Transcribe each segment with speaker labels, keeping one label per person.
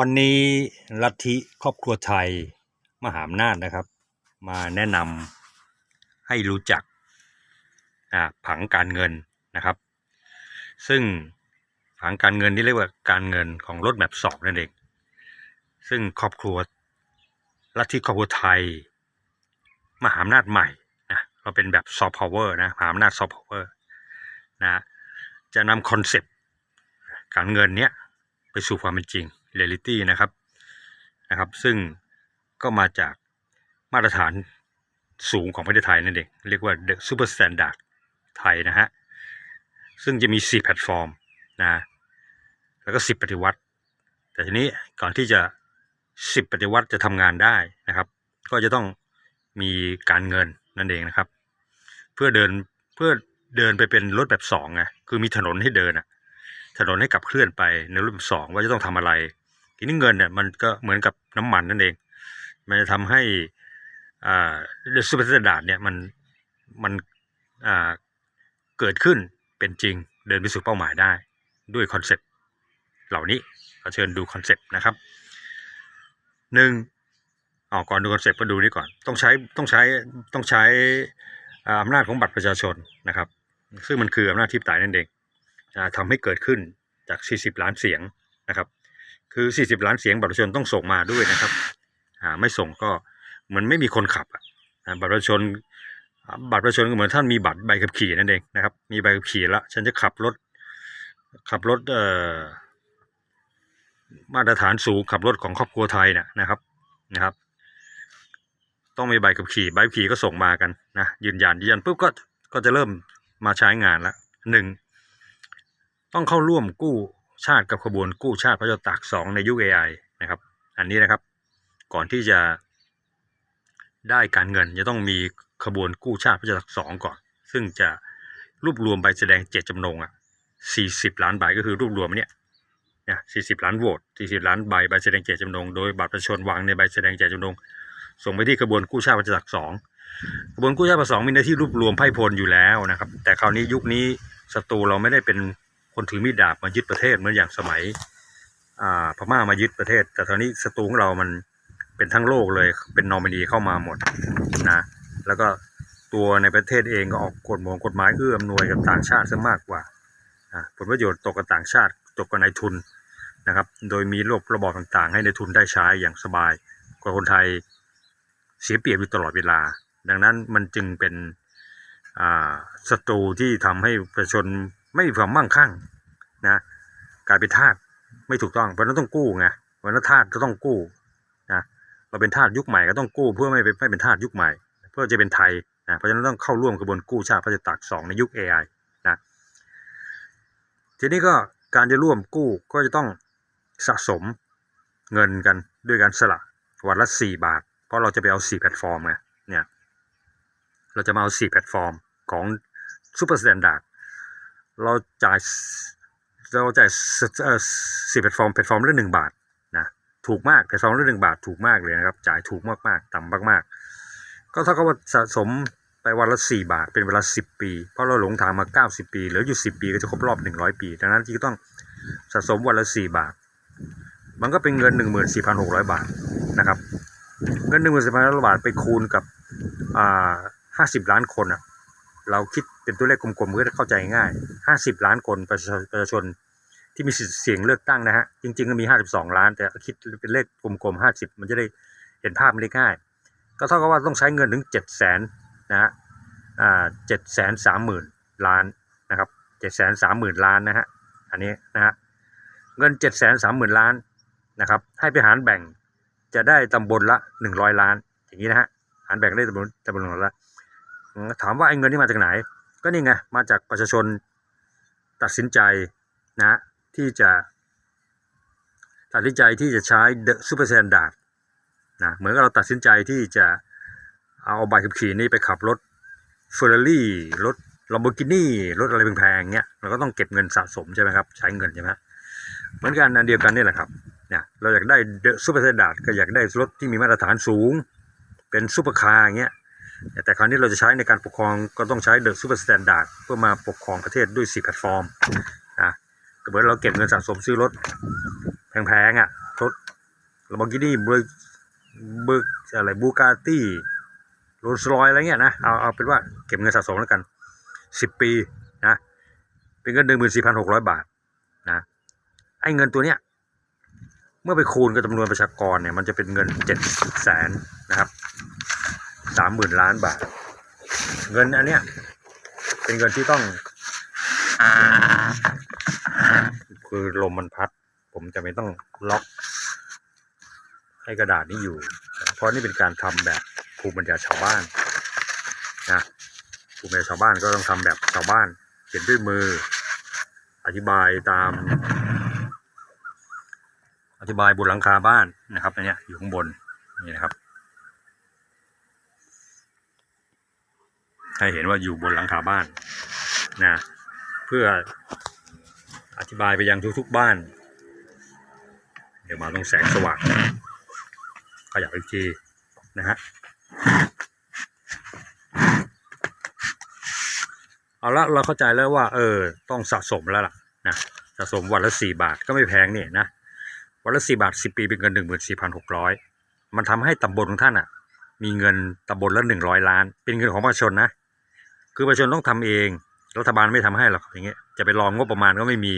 Speaker 1: วันนี้ลัทธิครอบครัวไทยมหาอำนาจนะครับ มาแนะนำให้รู้จักผังการเงินนะครับ ซึ่งผังการเงินที่เรียกว่าการเงินของรถแมพสองนั่นเองซึ่งครอบครัวลัทธิครอบครัวไทย มหาอำนาจใหม่นะเราเป็นแบบซอฟต์พาวเวอร์นะมหาอำนาจซอฟต์พาวเวอร์นะจะนำคอนเซปต์การเงินเนี้ยไปสู่ความเป็นจริง เรียลิตี้นะครับนะครับ ซึ่งก็มาจากมาตรฐานสูงของประเทศไทยนั่นเองเรียกว่า The Super Standard ไทยนะฮะ ซึ่งจะมี 4 แพลตฟอร์มนะ แล้วก็ 10 ปฏิวัติ แต่ทีนี้ก่อนที่จะ 10 ปฏิวัติจะทำงานได้นะครับ ก็จะต้องมีการเงินนั่นเองนะครับ เพื่อเดินเพื่อเดินไปเป็นรถแบบสองไงคือมีถนนให้เดินอะถนนให้ขับเคลื่อนไปในรถแบบสองว่าจะต้องทำอะไร ทีนี้เงินเนี่ยมันก็เหมือนกับน้ำมันนั่นเอง มันจะทำให้อ่าซูเปอร์สแตนดาร์ดเนี่ยมันมันอ่าเกิดขึ้นเป็นจริงเดินไปสู่เป้าหมายได้ด้วยคอนเซ็ปต์เหล่านี้ขอเชิญดูคอนเซ็ปต์นะครับหนึ่งออก่อนดูคอนเซ็ปต์ก็ดูนี่ก่อน ต้องใช้ต้องใช้ต้องใช้อำนาจของบัตรประชาชนนะครับ ซึ่งมันคืออำนาจที่ปไตยนั่นเองทำให้เกิดขึ้นจาก 40 ล้านเสียงนะครับ คือ 40 ล้านเสียงบัตรประชาชนต้องส่งมาด้วยนะครับอ่าไม่ส่งก็เหมือนไม่มีคนขับอะบัตรประชาชนบัตรประชาชนก็เหมือนท่านมีบัตรใบขับขี่นั่นเองนะครับ มีใบขับขี่แล้วฉันจะขับรถขับรถเอ่อมาตรฐานสูงขับรถของครอบครัวไทยนะนะครับนะครับ ต้องมีใบขับขี่ใบขับขี่ก็ส่งมากันนะยืนยันยืนยันปุ๊บก็ก็จะเริ่มมาใช้งานละหนึ่งต้องเข้าร่วมกู้ ชาติกับขบวนกู้ชาติพระเจ้าตากสองในยุค AI นะครับ อันนี้นะครับก่อนที่จะได้การเงินจะต้องมีขบวนกู้ชาติพระเจ้าตากสองก่อน ซึ่งจะรวบรวมใบแสดงเจตจำนงอะ40ล้านใบก็คือรวบรวมเนี่ยเนี่ย40ล้านโหวต40ล้านใบใบแสดงเจตจำนงโดยบัตรประชาชนวางในใบแสดงเจตจำนงส่งไปที่กระบวนกู้ชาติพระเจ้าตากสองกระบวนกู้ชาติพระสองมีหน้าที่รวบรวมไพ่พลอยู่แล้วนะครับ แต่คราวนี้ยุคนี้ศัตรูเราไม่ได้เป็น คนถือมีดดาบมายึดประเทศเหมือนอย่างสมัยพม่ามายึดประเทศ แต่ตอนนี้ศัตรูของเรามันเป็นทั้งโลกเลยเป็นนอมินีเข้ามาหมดนะแล้วก็ตัวในประเทศเองก็ออกกฎหมงกฎหมายเอื้ออำนวยกับต่างชาติซะมากกว่าผลประโยชน์ตกกับต่างชาติตกกับนายทุนนะครับ โดยมีระบบระบอบต่างๆ ให้นายทุนได้ใช้อย่างสบายกว่าคนไทยเสียเปรียบอยู่ตลอดเวลา ดังนั้นมันจึงเป็นศัตรูที่ทำให้ประชาชน ไม่มีความมั่งคั่งนะกลายเป็นทาสไม่ถูกต้องเพราะนั้นต้องกู้ไงเพราะนั้นทาสก็ต้องกู้นะเราเป็นทาสยุคใหม่ก็ต้องกู้เพื่อไม่เป็นไม่เป็นทาสยุคใหม่ เพื่อจะเป็นไทยนะเพราะฉะนั้นต้องเข้าร่วมกระบวนกู้ชาติพระเจ้าตากสองในยุค AI นะทีนี้ก็การจะร่วมกู้ก็จะต้องสะสมเงินกันด้วยการสละวันละสี่บาท เพราะเราจะไปเอาสี่แพลตฟอร์มไงเนี่ยเราจะมาเอาสี่แพลตฟอร์มของซูเปอร์สแตนดาร์ด เราจ่ายเราจ่ายสี่แพลตฟอร์มแพลตฟอร์มละหนึ่งบาทนะถูกมากแพลตฟอร์มละหนึ่งบาทถูกมากเลยนะครับ จ่ายถูกมากๆ ต่ำมากๆ ก็เท่ากับว่าสะสมไปวันละสี่บาทเป็นเวลาสิบปี เพราะเราหลงทางมาเก้าสิบปีเหลืออยู่สิบปีก็จะครบรอบหนึ่งร้อยปีดังนั้นที่ต้องสะสมวันละสี่บาท มันก็เป็นเงินหนึ่งหมื่นสี่พันหกร้อยบาทนะครับเงินหนึ่งหมื่นสี่พันหกร้อยบาทไปคูณกับอ่าห้าสิบล้านคนอะ เราคิดเป็นตัวเลขกลมๆก็จะเข้าใจง่าย 50 ล้านคนประชาะชาชนที่มีสิทธิ์เสียงเลือกตั้งนะฮะ จริงๆก็มี 52 ล้าน แต่คิดเป็นเลขกลมๆ 50 มันจะได้เห็นภาพมันได้ง่าย ก็เท่ากับว่าต้องใช้เงินถึง 7 0 0 0 0นะฮะอ่า7 3 0 0 0 0ล้านนะครับ7 3 0 0 0 0ล้านนะฮะ อันนี้นะฮะ เงิน7 3 0 0 0 0ล้านนะครับ ให้ไปหารแบ่งจะได้ตำบลละ100ล้าน อย่างนี้นะฮะ หารแบ่งได้ตำบลตำบลละ ถามว่าไอ้เงินที่มาจากไหน ก็นี่ไงมาจากประชาชนตัดสินใจนะที่จะตัดสินใจที่จะใช้ The Super Standard นะเหมือนกับเราตัดสินใจที่จะเอาใบขับขี่นี้ไปขับรถเฟอร์รารี่รถ Lamborghini รถอะไรแพงๆเงี้ยเราก็ต้องเก็บเงินสะสมใช่ไหมครับ ใช้เงินใช่ไหมเหมือนกันอันเดียวกันนี่แหละครับเนี่ยเราอยากได้ The Super Standard ก็อยากได้รถที่มีมาตรฐานสูง เป็นซูเปอร์คาร์อย่างเงี้ย แต่คราวนี้เราจะใช้ในการปกครองก็ต้องใช้ The Super Standard เพื่อมาปกครองประเทศด้วย4แพลตฟอร์มนะก็เหมือนเราเก็บเงินสะสมซื้อรถแพงๆอะรถลาโบกินี่เบอร์เบอร์อะไรบูกาตี้โรลส์รอยอะไรเงี้ยนะเอาเอาเป็นว่าเก็บเงินสะสมแล้วกันสิบปีนะเป็นเงินหนึ่งหมื่นสี่พันหกร้อยบาทนะไอ้เงินตัวเนี้ยเมื่อไปคูณกับจำนวนประชากรเนี่ยมันจะเป็นเงินเจ็ดแสนนะครับ สามหมื่นล้านบาท เงินอันเนี้ย เป็นเงินที่ต้อง คือลมมันพัด ผมจะไม่ต้องล็อก ให้กระดาษนี้อยู่ เพราะนี่เป็นการทำแบบภูมิปัญญาชาวบ้านนะภูมิปัญญาชาวบ้านก็ต้องทำแบบชาวบ้าน เขียนด้วยมือ อธิบายตาม อธิบายบนหลังคาบ้านนะครับอันเนี้ยอยู่ข้างบนนี่นะครับ ให้เห็นว่าอยู่บนหลังคาบ้านนะเพื่ออธิบายไปยังทุกๆบ้าน เดี๋ยวมาตรงแสงสว่างขยับอีกทีนะฮะเอาละเราเข้าใจแล้วว่า เออ ต้องสะสมแล้วล่ะนะสะสมวันละสี่บาทก็ไม่แพงนี่นะวันละสี่บาทสิบปีเป็นเงินหนึ่งหมื่นสี่พันหกร้อยมันทำให้ตำบลของท่านอะ มีเงินตำบลละหนึ่งร้อยล้าน เป็นเงินของประชาชนนะ คือประชาชนต้องทำเอง รัฐบาลไม่ทำให้หรอกอย่างเงี้ยจะไปรองงบประมาณก็ไม่มี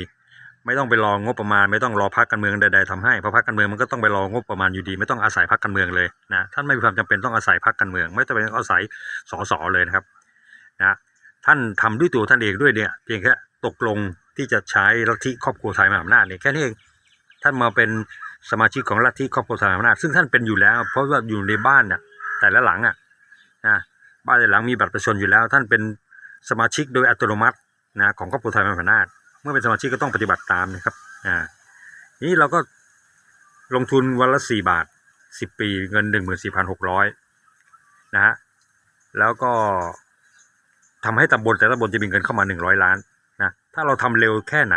Speaker 1: ไม่ต้องไปรองงบประมาณ ไม่ต้องรอพรรคการเมืองใดๆทำให้เพราะพรรคการเมืองมันก็ต้องไปรองบประมาณอยู่ดี ไม่ต้องอาศัยพรรคการเมืองเลยนะท่านไม่มีความจำเป็นต้องอาศัยพรรคการเมือง ไม่จำเป็นต้องอาศัยสสเลยนะครับนะท่านทำด้วยตัวท่านเองด้วยเนี่ยเพียงแค่ตกลงที่จะใช้ลัทธิครอบครัวไทยมหาอำนาจเนี่ยแค่นี้เองท่านมาเป็นสมาชิกของลัทธิครอบครัวไทยมหาอำนาจซึ่งท่านเป็นอยู่แล้ว เพราะว่าอยู่ในบ้านเนี่ยแต่ละหลังอะนะ บ้านหลังมีบัตรประชาชนอยู่แล้ว ท่านเป็นสมาชิกโดยอัตโนมัตินะของครอบครัวไทยมหาอำนาจเมื่อเป็นสมาชิกก็ต้องปฏิบัติตามนะครับอ่านี้เราก็ลงทุนวันละสี่บาทสิบปีเงินหนึ่งหมื่นสี่พันหกร้อยนะฮะแล้วก็ทำให้ตำบลแต่ละตำบลจะมีเงินเข้ามาหนึ่งร้อยล้านนะถ้าเราทำเร็วแค่ไหน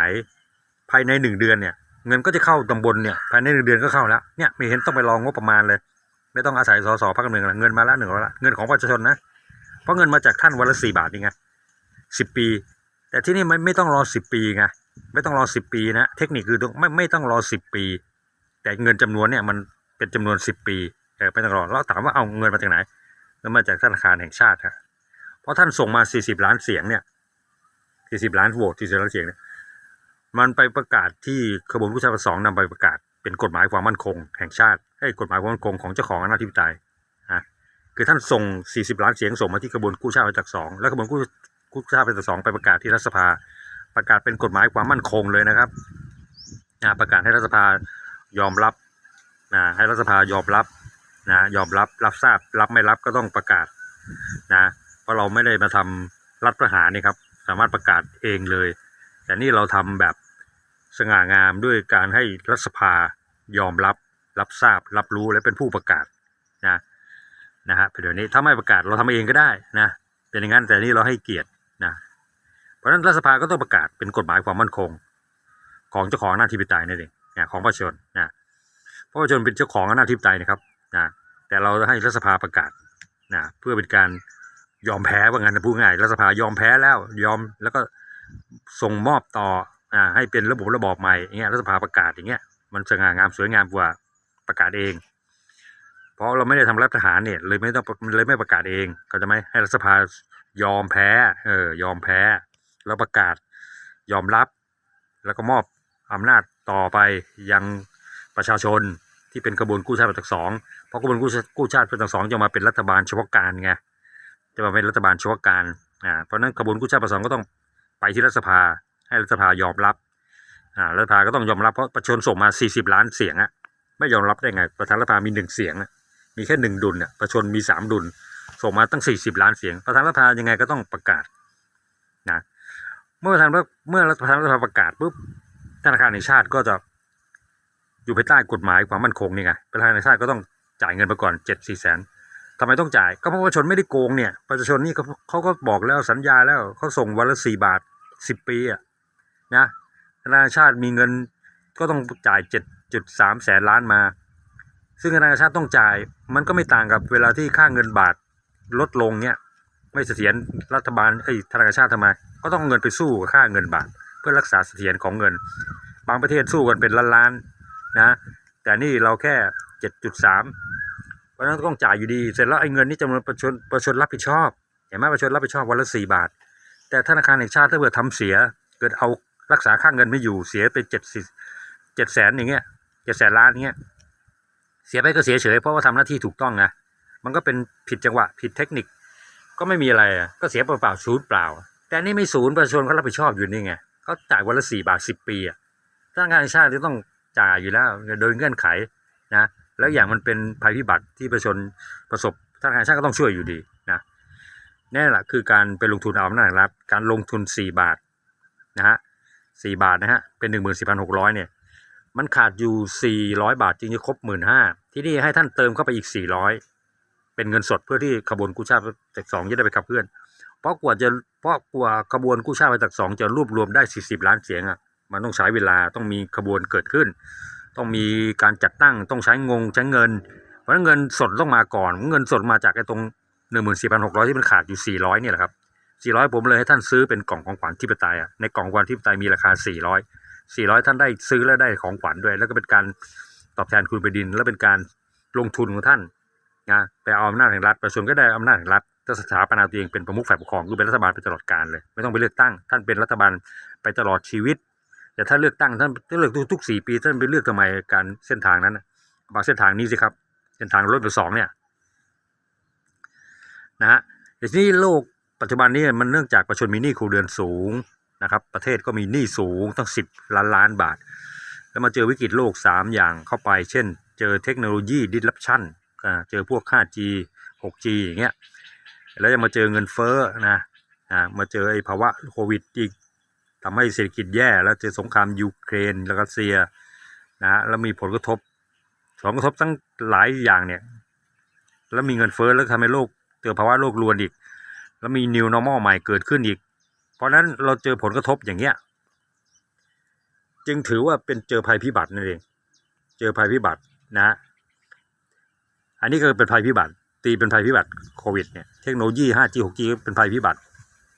Speaker 1: ภายในหนึ่งเดือนเนี่ยเงินก็จะเข้าตำบลเนี่ยภายในหนึ่งเดือนก็เข้าแล้วเนี่ยไม่เห็นต้องไปรองงบประมาณเลย ไม่ต้องอาศัยสสพรรคการเมืองละเงินมาละหนึ่งร้อยละเงินของประชาชนนะ เพราะเงินมาจากท่านวันละสี่บาทนี่ไงสิบปี แต่ที่นี่ไม่ไม่ต้องรอสิบปีไงไม่ต้องรอสิบปีนะเทคนิคคือต้องไม่ไม่ต้องรอสิบปี แต่เงินจำนวนเนี่ยมันเป็นจำนวนสิบปีเออไม่ต้องรอแล้วถามว่าเอาเงินมาจากไหนเงินมาจากธนาคารแห่งชาติครับเพราะท่านส่งมาสี่สิบล้านเสียงเนี่ยสี่สิบล้านโหวตสี่สิบล้านเสียงเนี่ยมันไปประกาศที่ขบวนผู้ชายประสองนำไปประกาศ เป็นกฎหมายความมั่นคง แห่งชาติให้กฎหมายความมั่นคงของเจ้าของอำนาจธิปไตยอ่ คือท่านส่ง 40 ล้านเสียงส่งมาที่กระบวนกู้ชาติประจักสองแล้วกระบวนกู้กู้ชาติประจักสองไปประกาศที่รัฐสภา ประกาศเป็นกฎหมายความมั่นคงเลยนะครับประกาศให้รัฐสภายอมรับนะให้รัฐสภายอมรับนะยอมรับรับทราบรับไม่รับก็ต้องประกาศนะเพราะเราไม่ได้มาทำรัฐประหารนี่ครับสามารถประกาศเองเลย แต่นี่เราทำแบบสง่างามด้วยการให้รัฐสภายอมรับ รับทราบ รับรู้และเป็นผู้ประกาศนะ นะฮะเดี๋ยวนี้ถ้าไม่ประกาศเราทำเองก็ได้นะเป็นอย่างนั้นแต่นี่เราให้เกียรตินะเพราะฉะนั้นรัฐสภาก็ต้องประกาศเป็นกฎหมายความมั่นคง ของเจ้าของหน้าที่พิตายนั่นเองนะของประชาชนนะเพราะประชาชนเป็นเจ้าของหน้าที่พิตายนะครับนะแต่เราให้รัฐสภาประกาศนะเพื่อเป็นการยอมแพ้ว่างั้นนะพูดง่ายรัฐสภายอมแพ้แล้วยอมแล้วก็ส่งมอบต่ออ่าให้เป็นระบบระบอบใหม่อย่างเงี้ยรัฐสภาประกาศอย่างเงี้ยมันสง่างามสวยงามกว่าประกาศเอง เพราะเราไม่ได้ทำรัฐประหารเนี่ยเลยไม่ต้องเลยไม่ประกาศเองเขาจะไหมให้รัฐสภายอมแพ้เออยอมแพ้ แล้วประกาศยอมรับ แล้วก็มอบอำนาจต่อไปยังประชาชนที่เป็นกระบวนกู้ชาติประจักษ์สองเพราะกระบวนกู้ชาติกู้ชาติประจักษ์สองจะมาเป็นรัฐบาลเฉพาะการไงจะมาเป็นรัฐบาลเฉพาะการอ่าเพราะนั้นกระบวนกู้ชาติประจักษ์สองก็ต้องไปที่รัฐสภาให้รัฐสภายอมรับอ่ารัฐสภาก็ต้องยอมรับเพราะประชาชนส่งมา 40 ล้านเสียงอะไม่ยอมรับได้ไง ประธานรัฐสภามีหนึ่งเสียงอะ มีแค่หนึ่งดุลเนี่ยประชาชนมีสามดุล ส่งมาตั้ง40ล้านเสียง ประธานรัฐสภายังไงก็ต้องประกาศนะ เมื่อประธานเมื่อประธานรัฐสภาประกาศปุ๊บธนาคารแห่งชาติก็จะอยู่ภายใต้กฎหมายความมั่นคงนี่ไงประธานแห่งชาติก็ต้องจ่ายเงินไปก่อนเจ็ดสี่แสนทำไมต้องจ่าย ก็เพราะประชาชนไม่ได้โกงเนี่ยประชาชนนี่เขาเขาก็บอกแล้วสัญญาแล้วเขาส่งวันละสี่บาทสิบปีอะนะธนาคารชาติมีเงินก็ต้องจ่ายเจ็ดจุดสามแสนล้านมา ซึ่งธนาคารชาติต้องจ่าย มันก็ไม่ต่างกับเวลาที่ค่าเงินบาทลดลงเนี่ย ไม่เสถียรรัฐบาลไอ้ธนาคารชาติทำไม ก็ต้องเงินไปสู้ค่าเงินบาท เพื่อรักษาเสถียรของเงิน บางประเทศสู้กันเป็นล้านๆนะแต่แต่นี่เราแค่เจ็ดจุดสามเพราะฉะนั้นต้องจ่ายอยู่ดี เสร็จแล้วไอ้เงินนี่จำนวนประชนประชนรับผิดชอบเห็นไหมประชนรับผิดชอบวันละสี่บาท แต่ธนาคารแห่งชาติถ้าเกิดทำเสีย เกิดเอารักษาค่าเงินไม่อยู่เสียไปเจ็ดสิเจ็ดแสนอย่างเงี้ยเจ็ดแสนล้านอย่างเงี้ย เสียไปก็เสียเฉยเพราะว่าทำหน้าที่ถูกต้องไงมันก็เป็นผิดจังหวะผิดเทคนิค ก็ไม่มีอะไรอะก็เสียเปล่าๆศูนย์เปล่า แต่นี่ไม่ศูนย์ประชาชนเขารับผิดชอบอยู่นี่ไงเขาจ่ายวันละสี่บาทสิบปีอะธนาคารแห่งชาติจะต้องจ่ายอยู่แล้วโดยเงื่อนไขนะแล้วอย่างมันเป็นภัยพิบัติที่ประชาชนประสบธนาคารแห่งชาติก็ต้องช่วยอยู่ดีนะนี่แหละคือการไปลงทุนเอาอำนาจรัฐการลงทุนสี่บาทนะฮะสี่บาทนะฮะเป็นหนึ่งหมื่นสี่พันหกร้อยเนี่ย มันขาดอยู่ 400 บาทจึงจะครบ 15,000ที่นี่ให้ท่านเติมเข้าไปอีก 400 เป็นเงินสดเพื่อที่ขบวนกู้ชาติจากสองจะได้ไปขับเคลื่อน เพราะกว่าจะเพราะกว่าขบวนกู้ชาติจากสองจะรวบรวมได้ 40 ล้านเสียงอะมันต้องใช้เวลาต้องมีขบวนเกิดขึ้น ต้องมีการจัดตั้งต้องใช้งงใช้เงิน เพราะเงินสดต้องมาก่อน เงินสดมาจากไอ้ตรง 14,600 ที่มันขาดอยู่ 400เนี่ยแหละครับ400 ผมเลยให้ท่านซื้อเป็นกล่องของขวัญที่ปไตยอะในกล่องของขวัญที่ปไตยมีราคา 400 400 ท่านได้ซื้อแล้วได้ของขวัญด้วย แล้วก็เป็นการตอบแทนคุณไปดิน แล้วเป็นการลงทุนของท่านนะไปเอาอำนาจแห่งรัฐประชาชนก็ได้อำนาจแห่งรัฐถ้าสถาปนาตัวเองเป็นประมุขฝ่ายปกครองคือเป็นรัฐบาลไปตลอดกาลเลย ไม่ต้องไปเลือกตั้ง ท่านเป็นรัฐบาลไปตลอดชีวิต แต่ถ้าเลือกตั้งท่านถ้าเลือกทุกสี่ปีท่านไปเลือกทำไมการเส้นทางนั้นบางเส้นทางนี้สิครับเส้นทางรถไฟสองเนี่ยนะฮะแต่ทีนี้โลกปัจจุบันนี้มันเนื่องจากประชาชนมีหนี้ครัวเรือนสูง นะครับประเทศก็มีหนี้สูงตั้ง 10 ล้านล้านบาท แล้วมาเจอวิกฤตโลก 3 อย่างเข้าไป เช่น เจอเทคโนโลยี disruption อ่าเจอพวก 5G 6G อย่างเงี้ยแล้วยังมาเจอเงินเฟ้อนะมาเจอไอ้ภาวะโควิดอีกทำให้เศรษฐกิจแย่แล้วเจอสงครามยูเครนรัสเซียนะแล้วมีผลกระทบผลกระทบตั้งหลายอย่างเนี่ยแล้วมีเงินเฟ้อแล้วทำให้โลกเจอภาวะโลกรวนอีก แล้วมี new normal ใหม่เกิดขึ้นอีก เพราะนั้นเราเจอผลกระทบอย่างเงี้ย จึงถือว่าเป็นเจอภัยพิบัตินั่นเอง เจอภัยพิบัตินะ อันนี้ก็เป็นภัยพิบัติ ตีเป็นภัยพิบัติโควิดเนี่ย เทคโนโลยี 5G 6G ก็เป็นภัยพิบัติ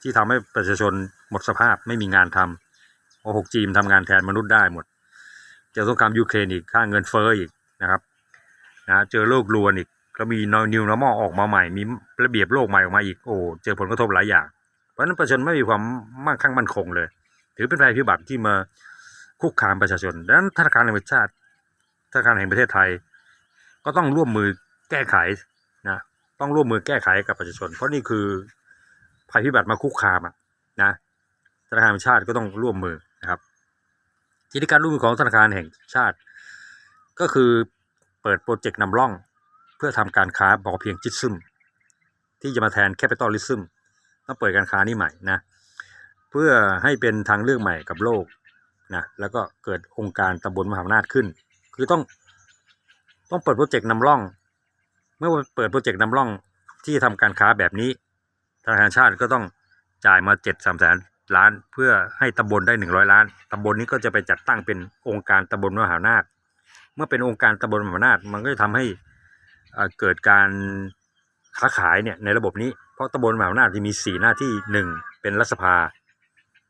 Speaker 1: ที่ทำให้ประชาชนหมดสภาพไม่มีงานทำเพราะ 6G มันทำงานแทนมนุษย์ได้หมด เจอสงครามยูเครนอีก ค่าเงินเฟ้ออีกนะครับ นะเจอโรครวนอีก ก็มี new normal ออกมาใหม่ มีระเบียบโลกใหม่ออกมาอีก โอ้ เจอผลกระทบหลายอย่าง ราะนั้นประชาชนไม่มีความมั่งคั่งมั่นคงเลย ถือเป็นภัยพิบัติที่มาคุกคามประชาชนดังนั้นธนาคารแห่งชาติธนาคารแห่งประเทศไทย ก็ต้องร่วมมือแก้ไขนะต้องร่วมมือแก้ไขกับประชาชน เพราะนี่คือภัยพิบัติมาคุกคามนะธนาคารแห่งชาติก็ต้องร่วมมือนะครับกิจการร่วมมือของธนาคารแห่งชาติ ก็คือเปิดโปรเจกต์นำร่อง เพื่อทำการค้าพอเพียงจิตซึมที่จะมาแทนแคปิตอลิซึม ต้องเปิดการค้านี้ใหม่นะเพื่อให้เป็นทางเลือกใหม่กับโลกนะแล้วก็เกิดองค์การตำบลมหาอำนาจขึ้น คือต้องต้องเปิดโปรเจกต์นำร่อง เมื่อเปิดโปรเจกต์นำร่องที่ทำการค้าแบบนี้ธนาคารชาติก็ต้องจ่ายมาเจ็ดสามแสนล้าน เพื่อให้ตำบลได้หนึ่งร้อยล้านตำบลนี้ก็จะไปจัดตั้งเป็นองค์การตำบลมหาอำนาจ เมื่อเป็นองค์การตำบลมหาอำนาจมันก็จะทำให้อ่อเกิดการ ค้าขายเนี่ยในระบบนี้ เพราะตำบลมหาอำนาจจะมี 4 หน้าที่ 1 เป็นรัฐสภา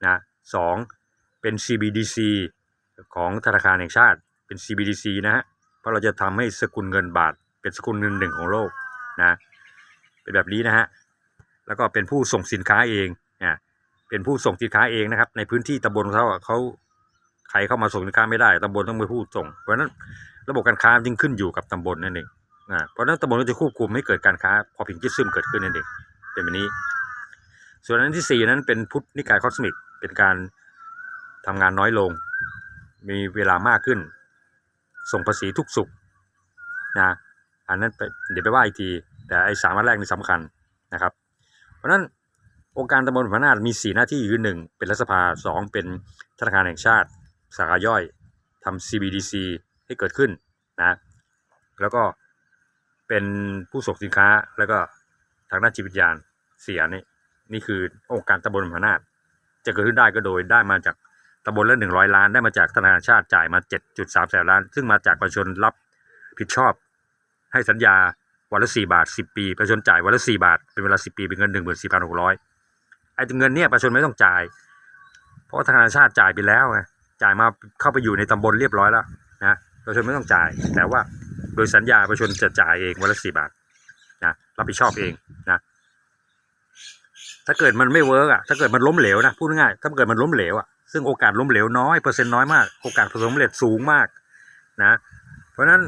Speaker 1: นะสองเป็น CBDC ของธนาคารแห่งชาติเป็น CBDC นะฮะเพราะเราจะทำให้สกุลเงินบาท เป็นสกุลเงินหนึ่งของโลกนะเป็นแบบนี้นะฮะแล้วก็เป็นผู้ส่งสินค้าเองนะเป็นผู้ส่งสินค้าเองนะครับ ในพื้นที่ตำบลเขาเขาใครเข้ามาส่งสินค้าไม่ได้ตำบลต้องเป็นผู้ส่ง เพราะฉะนั้นระบบการค้าจึงขึ้นอยู่กับตำบลนั่นเอง อ่าเพราะนั้นตำบลก็จะควบคุมให้เกิดการค้าพอเพิงจิตซึมเกิดขึ้นนั่นเองเป็นแบบนี้ ส่วนอันที่สี่นั้นเป็นพุทธนิกายคอสมิก เป็นการทำงานน้อยลง มีเวลามากขึ้น ส่งภาษีทุกสุขนะอันนั้นเดี๋ยวไปว่าอีกที แต่ไอ้สามอันแรกนี่สำคัญนะครับ เพราะนั้นองค์การตำบลพนาถมีสี่หน้าที่คือหนึ่งเป็นรัฐสภาสองเป็นธนาคารแห่งชาติ สาขาย่อยทำ CBDC ให้เกิดขึ้นนะแล้วก็ เป็นผู้ส่งสินค้าแล้วก็ทางด้านจิตวิญญาณเสียนี่นี่คือองค์การตำบลมหาอำนาจจะเกิดขึ้นได้ก็โดยได้มาจากตำบลละหนึ่งร้อยล้านได้มาจากธนาคารชาติจ่ายมาเจ็ดจุดสามแสนล้าน ซึ่งมาจากประชาชนรับผิดชอบ ให้สัญญาวันละสี่บาทสิบปีประชาชนจ่ายวันละสี่บาทเป็นเวลาสิบปีเป็นเงินหนึ่งหมื่นสี่พันหกร้อยไอ้เงินเนี่ยประชาชนไม่ต้องจ่าย เพราะธนาคารชาติจ่ายไปแล้วไงจ่ายมาเข้าไปอยู่ในตำบลเรียบร้อยแล้วนะประชาชนไม่ต้องจ่ายแต่ว่า โดยสัญญาประชาชนจะจ่ายเองวันละสี่บาทนะรับผิดชอบเองนะ ถ้าเกิดมันไม่เวิร์กอะถ้าเกิดมันล้มเหลวนะพูดง่ายถ้าเกิดมันล้มเหลวอะซึ่งโอกาสล้มเหลวน้อยเปอร์เซ็นต์น้อยมากโอกาสผลสำเร็จสูงมากนะ เพราะฉะนั้น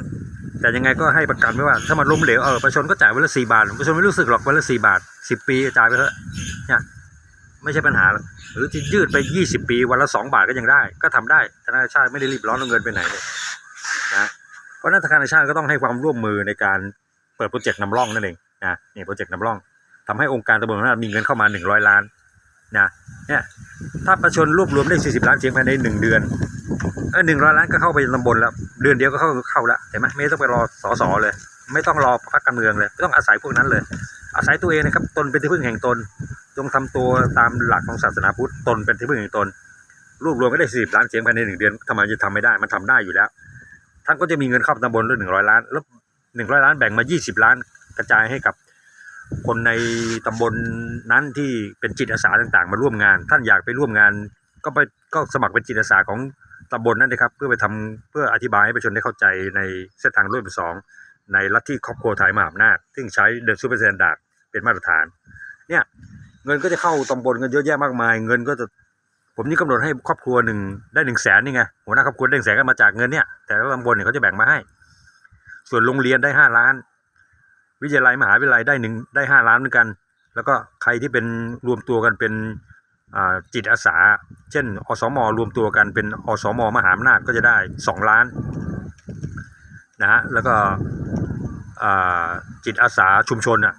Speaker 1: แต่ยังไงก็ให้ประกันไว้ว่าถ้ามันล้มเหลวเออประชาชนก็จ่ายวันละสี่บาทประชาชนไม่รู้สึกหรอกวันละสี่บาทสิบปีจ่ายไปเถอะเนี่ยไม่ใช่ปัญหา หรือที่ยืดไปยี่สิบปีวันละสองบาทก็ยังได้ ก็ทำได้ธนาคารชาติไม่ได้รีบร้อนเอาเงินไปไหนเลย ราะนั้นธนาคารชาติก็ต้องให้ความร่วมมือในการเปิดโปรเจกต์นำร่องนั่นเองนะนี่โปรเจกต์นำร่องทำให้องค์การตำรวจแห่งชามีเงินเข้ามาหนึ่งร้อยล้านนะเนี่ยถ้าประชาชนรวบรวมได้สี่สิบล้านเสียงภายในหนึ่งเดือนเออหนึ่งร้อยล้านก็เข้าไปตำบลแล้ว เดือนเดียวก็เข้าเข้าแล้วเห็นไหมไม่ต้องไปรอสอสอเลย ไม่ต้องรอพรรคการเมืองเลยไม่ต้องอาศัยพวกนั้นเลย อาศัยตัวเองนะครับตนเป็นที่พึ่งแห่งตนจงทำตัวตามหลักของศาสนาพุทธตนเป็นที่พึ่งแห่งตนรวบรวมก็ได้สี่สิบล้านเสียงภายในหนึ่งเดือนทำไมจะทำไม่ได้มันทำได้อยู่แล้ว ท่านก็จะมีเงินเข้าตำบลด้วยหนึ่งร้อยล้าน แล้วหนึ่งร้อยล้านแบ่งมายี่สิบล้านกระจายให้กับคนในตำบลนั้นที่เป็นจิตอาสาต่างๆ มาร่วมงาน ท่านอยากไปร่วมงาน ก็ไปก็สมัครเป็นจิตอาสาของตำบลนั่นนะครับ เพื่อไปทำเพื่ออธิบายให้ประชาชนได้เข้าใจในเส้นทางรถไฟสองในลัทธิครอบครัวไทยมหาอำนาจซึ่งใช้เดอะซูเปอร์สแตนดาร์ดเป็นมาตรฐาน เนี่ยเงินก็จะเข้าตำบลกันเยอะแยะมากมาย เงินก็จะ ผมนี่กำหนดให้ครอบครัวหนึ่งได้หนึ่งแสนนี่ไงหัวหน้าครอบครัวได้หนึ่งแสนก็มาจากเงินเนี่ยแต่ละตำบลเนี่ยเขาจะแบ่งมาให้ ส่วนโรงเรียนได้ห้าล้าน วิทยาลัยมหาวิทยาลัยได้หนึ่งได้ห้าล้านเหมือนกัน แล้วก็ใครที่เป็นรวมตัวกันเป็นจิตอาสา เช่น อสมรวมตัวกันเป็นอสมมหาอำนาจก็จะได้สองล้านนะฮะแล้วก็จิตอาสาชุมชนอะ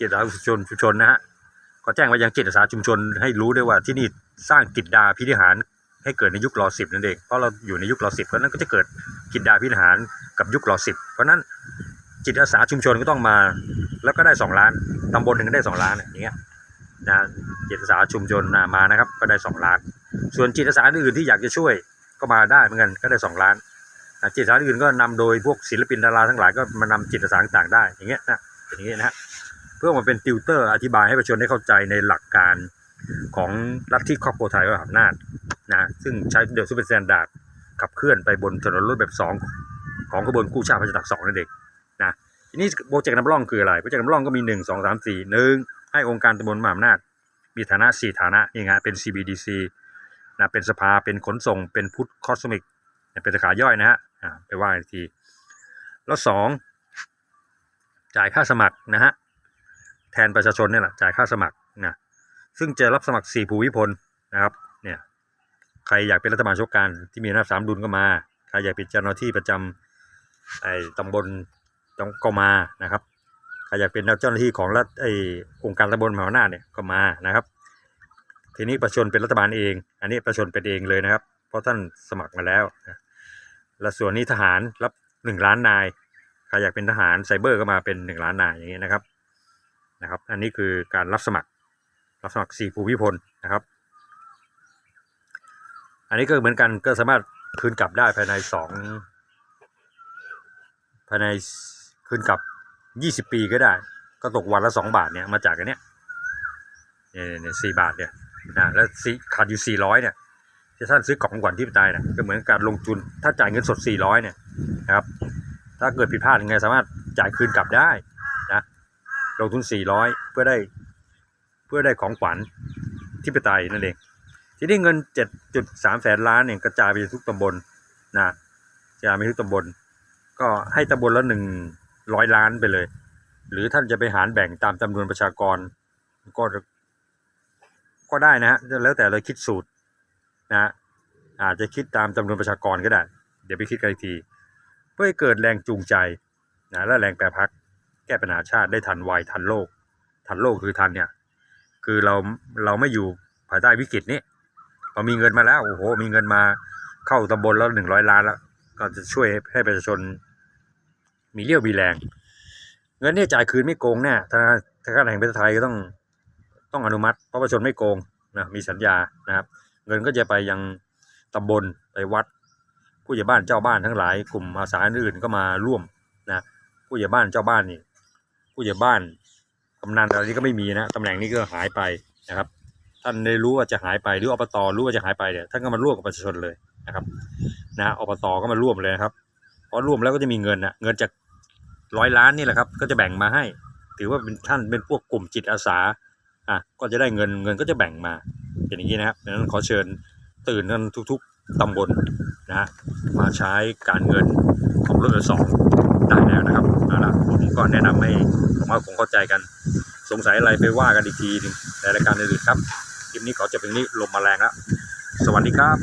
Speaker 1: จิตอาสาชุมชนชุมชนนะฮะ ก็แจ้งไปยังจิตอาสาชุมชนให้รู้ด้วยว่าที่นี่สร้างกิจดาพิธิหารให้เกิดในยุครอสิบนั่นเองเพราะเราอยู่ในยุครอสิบเพราะนั้นก็จะเกิดกิจดาพิธิหารกับยุครอสิบเพราะนั้นจิตอาสาชุมชนก็ต้องมา แล้วก็ได้สองล้านตำบลหนึ่งก็ได้สองล้านอย่างเงี้ยนะจิตอาสาชุมชนมานะครับ ก็ได้สองล้าน ส่วนจิตอาสาอื่นที่อยากจะช่วยก็มาได้เหมือนกันก็ได้สองล้านจิตอาสาอื่นก็นำโดยพวกศิลปินดาราทั้งหลายก็มานำจิตอาสาต่างๆได้อย่างเงี้ยนะอย่างเงี้ยนะฮะ เพื่อมาเป็นติวเตอร์อธิบายให้ประชาชนได้เข้าใจในหลักการของลัฐทธิครอบครัวไทยมหาอำนาจนะซึ่งใช้เดลซูเปอร์สแตนดาร์ดขับเคลื่อนไปบนถนนรถแบบสองของขบวนกู้ชาติพระเจ้าสองนั่นเองนะทีนี้โปรเจกต์น้ำร่องคืออะไรโปรเจกต์น้ำร่องก็มีหนึ่งสองสามสี่หนึ่งให้องค์การตำบลมหาอำนาจ มีฐานะสี่ฐานะนี่ไงเป็น CBDC นะเป็นสภาเป็นขนส่งเป็นพุทธคอสมิกเป็นสาขาย่อยนะฮะไปว่าอีกที แล้วสองจ่ายค่าสมัครนะฮะ แทนประชาชนเนี่ยแหละจ่ายค่าสมัครนะซึ่งจะรับสมัครสี่ภูมิพลนะครับเนี่ยใครอยากเป็นรัฐบาลชกการที่มีอำนาจสามดุลก็มา ใครอยากเป็นเจ้าหน้าที่ประจำไอ้ตำบลต้องก็มานะครับใครอยากเป็นเจ้าหน้าที่ของรัฐไอ้องค์การตำบลมหาอำนาจเนี่ยก็มานะครับ ทีนี้ประชาชนเป็นรัฐบาลเอง อันนี้ประชาชนเป็นเองเลยนะครับ เพราะท่านสมัครมาแล้วนะและส่วนนี้ทหารรับหนึ่งล้านนายใครอยากเป็นทหารไซเบอร์ก็มาเป็นหนึ่งล้านนายอย่างนี้นะครับ นะครับ อันนี้คือการรับสมัคร รับสมัครสี่ภูมิพลนะครับ อันนี้ก็เหมือนกันก็สามารถคืนกลับได้ภายในสองภายในคืนกลับยี่สิบปีก็ได้ ก็ตกวันละสองบาทเนี่ยมาจากอันเนี้ยเนี่ยเนี่ยสี่บาทเนี่ยนะแล้วสี่ขาดอยู่สี่ร้อยเนี่ยที่ท่านซื้อกล่องขวัญที่ตายเนี่ยก็เหมือนการลงทุนถ้าจ่ายเงินสดสี่ร้อยเนี่ยนะครับถ้าเกิดผิดพลาดยังไงสามารถจ่ายคืนกลับได้ ลงทุน 400 เพื่อได้เพื่อได้ของขวัญที่ไปตยนั่นเอง ทีนี้เงิน 7.3 แสนล้านเนี่ยกระจายไปทุกตำบลนะกระจายไปทุกตำบล ก็ให้ตำบลละหนึ่งร้อยล้านไปเลย หรือท่านจะไปหารแบ่งตามจำนวนประชากรก็ก็ได้นะฮะแล้วแต่เราคิดสูตรนะฮะอาจจะคิดตามจำนวนประชากรก็ได้ เดี๋ยวไปคิดกันอีกที เพื่อให้เกิดแรงจูงใจนะและแรงแปรพัก แก้ปัญหาชาติได้ทันวัยทันโลก ทันโลกคือทันเนี่ย คือเราเราไม่อยู่ภายใต้วิกฤตนี้พอมีเงินมาแล้วโอ้โห มีเงินมาเข้าตำบลแล้วหนึ่งร้อยล้านแล้ว ก็จะช่วยให้ประชาชนมีเรี่ยวมีแรง เงินนี่จ่ายคืนไม่โกงแน่ธนาคารแห่งประเทศไทยก็ต้องต้องอนุมัติ เพราะประชาชนไม่โกงนะมีสัญญานะครับ เงินก็จะไปยังตำบลไปวัด ผู้ใหญ่บ้านเจ้าบ้านทั้งหลายกลุ่มอาสาอื่นก็มาร่วมนะผู้ใหญ่บ้านเจ้าบ้านนี่ ผู้ใหญ่บ้านกำนันอะไรนี้ก็ไม่มีนะตำแหน่งนี้ก็หายไปนะครับ ท่านได้รู้ว่าจะหายไปหรืออบตรู้ว่าจะหายไปเนี่ยท่านก็มาร่วมกับประชาชนเลยนะครับนะอบตก็มาร่วมเลยนะครับเพราะร่วมแล้วก็จะมีเงินนะเงินจากร้อยล้านนี่แหละครับ ก็จะแบ่งมาให้ ถือว่าเป็นท่านเป็นพวกกลุ่มจิตอาสาอะก็จะได้เงินเงินก็จะแบ่งมาเป็นอย่างนี้นะครับดังนั้นขอเชิญตื่นกันทุก ๆตำบลนะฮะมาใช้การเงินของรถสอง ได้แล้วนะครับเอาละผมก็แนะนำให้ผมว่าคงเข้าใจกัน สงสัยอะไรไปว่ากันอีกทีหนึงในรายการอื่นๆครับคลิปนี้ขอจบเพียงนี้ลมมาแรงแล้วสวัสดีครับ